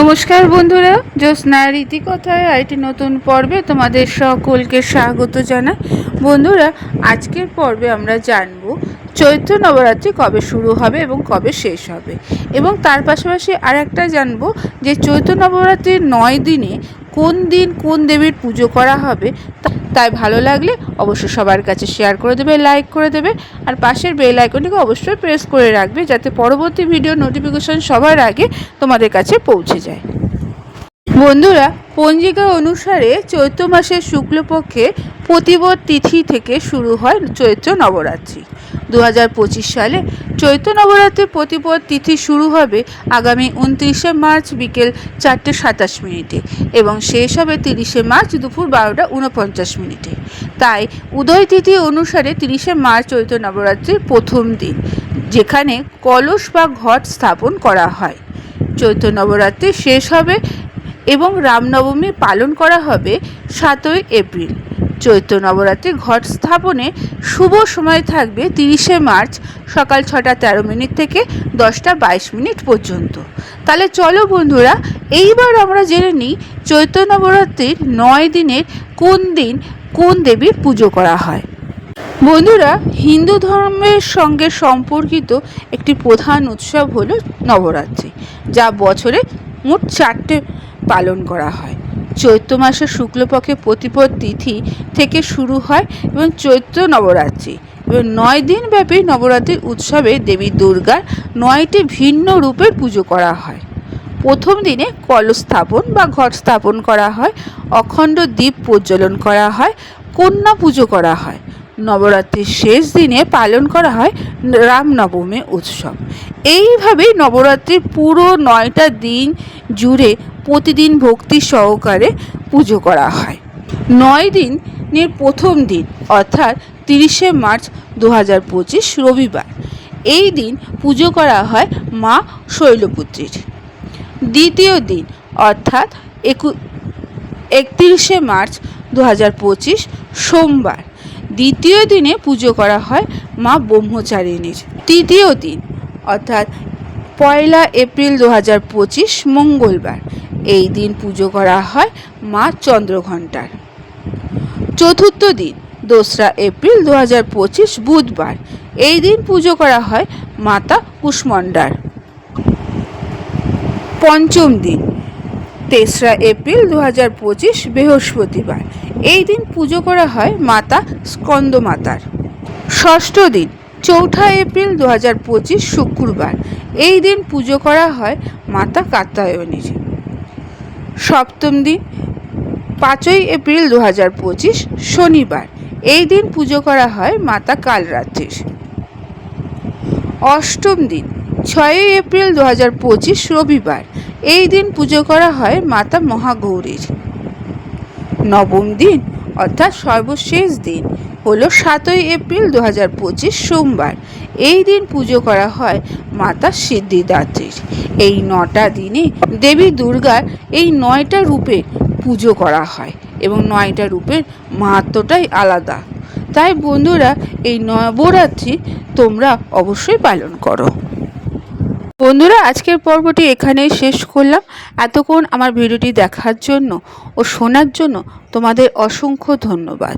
নমস্কার বন্ধুরা, জ্যোৎস্না রীতিকথায় আরেকটি নতুন পর্বে তোমাদের সকলকে স্বাগত জানাই। বন্ধুরা, আজকের পর্বে আমরা জানব চৈত্র নবরাত্রি কবে শুরু হবে এবং কবে শেষ হবে। এবং তার পাশাপাশি আর একটা জানব যে চৈত্র নবরাত্রির নয় দিনে কোন দিন কোন দেবীর পুজো করা হবে তাই ভালো লাগলে অবশ্যই সবার কাছে শেয়ার করে দেবে লাইক করে দেবে আর পাশের বেল আইকনটিকে অবশ্যই প্রেস করে রাখবে যাতে পরবর্তী ভিডিও নোটিফিকেশন সবার আগে তোমাদের কাছে পৌঁছে যায়। বন্ধুরা, পঞ্জিকা অনুসারে চৈত্র মাসের শুক্লপক্ষে প্রতিবদ তিথি থেকে শুরু হয় চৈত্র নবরাত্রি। দু হাজার পঁচিশ সালে চৈত্র নবরাত্রির প্রতিপদ তিথি শুরু হবে আগামী উনত্রিশে মার্চ বিকেল চারটে সাতাশ মিনিটে এবং শেষ হবে তিরিশে মার্চ দুপুর বারোটা উনপঞ্চাশ মিনিটে। তাই উদয় তিথি অনুসারে তিরিশে মার্চ চৈত্র নবরাত্রির প্রথম দিন, যেখানে কলস বা ঘট স্থাপন করা হয়। চৈত্র নবরাত্রি শেষ হবে এবং রামনবমী পালন করা হবে সাতই এপ্রিল। চৈত্র নবরাত্রি ঘট স্থাপনে শুভ সময় থাকবে তিরিশে মার্চ সকাল ছটা তেরো মিনিট থেকে দশটা বাইশ মিনিট পর্যন্ত। তাহলে চলো বন্ধুরা, এইবার আমরা জেনে নিই চৈত্র নবরাত্রির নয় দিনের কোন দিন কোন দেবীর পুজো করা হয়। বন্ধুরা, হিন্দু ধর্মের সঙ্গে সম্পর্কিত একটি প্রধান উৎসব হলো নবরাত্রি, যা বছরে মোট চারটে পালন করা হয়। চৈত্র মাসের শুক্লপক্ষে প্রতিপদ তিথি থেকে শুরু হয় এবং চৈত্র নবরাত্রি। এবং নয় দিন ব্যাপী নবরাত্রির উৎসবে দেবী দুর্গার নয়টি ভিন্ন রূপের পুজো করা হয়। প্রথম দিনে কলস স্থাপন বা ঘট স্থাপন করা হয়, অখণ্ড দ্বীপ প্রজ্বলন করা হয়, কন্যা পুজো করা হয়। নবরাত্রির শেষ দিনে পালন করা হয় রামনবমী উৎসব। এইভাবেই নবরাত্রির পুরো নয়টা দিন জুড়ে প্রতিদিন ভক্তি সহকারে পুজো করা হয়। নয় দিনের প্রথম দিন, অর্থাৎ তিরিশে মার্চ দু হাজার পঁচিশ রবিবার। এই দিন পুজো করা হয় মা শৈলপুত্রীর। দ্বিতীয় দিন, অর্থাৎ একু, একত্রিশে মার্চ দু হাজার পঁচিশ সোমবার। দ্বিতীয় দিনে পুজো করা হয় মা ব্রহ্মচারিণীর। তৃতীয় দিন, অর্থাৎ পয়লা এপ্রিল দু হাজার পঁচিশ মঙ্গলবার। এই দিন পুজো করা হয় মা চন্দ্রঘণ্টার। চতুর্থ দিন, দোসরা এপ্রিল দু হাজার পঁচিশ বুধবার। এই দিন পুজো করা হয় মাতা কুষ্মণ্ডার। পঞ্চম দিন, তেসরা এপ্রিল দু হাজার পঁচিশ বৃহস্পতিবার। এই দিন পুজো করা হয় মাতা স্কন্দমাতার। ষষ্ঠ দিন, চৌঠা এপ্রিল দু হাজার পঁচিশ শুক্রবার। এই দিন পুজো করা হয় মাতা কাত্যায়নীর। সপ্তম দিন পাঁচই এপ্রিল দু হাজার পঁচিশ শনিবার। এই দিন পুজো করা হয় মাতা কালরাত্রির। অষ্টম দিন, ছয়ই এপ্রিল দু হাজার পঁচিশ রবিবার। এই দিন পুজো করা হয় মাতা মহাগৌরীর। নবম দিন, অর্থাৎ সর্বশেষ দিন। হলো সাতই এপ্রিল দু হাজার পঁচিশ সোমবার। এই দিন পুজো করা হয় মাতা সিদ্ধিদাত্রীর। এই নটা দিনে দেবী দুর্গার এই নয়টা রূপে পুজো করা হয় এবং নয়টা রূপের মাহাত্মটাই আলাদা। তাই বন্ধুরা, এই নবরাত্রি তোমরা অবশ্যই পালন করো। বন্ধুরা, আজকের পর্বটি এখানেই শেষ করলাম। এতক্ষণ আমার ভিডিওটি দেখার জন্য ও শোনার জন্য তোমাদের অসংখ্য ধন্যবাদ।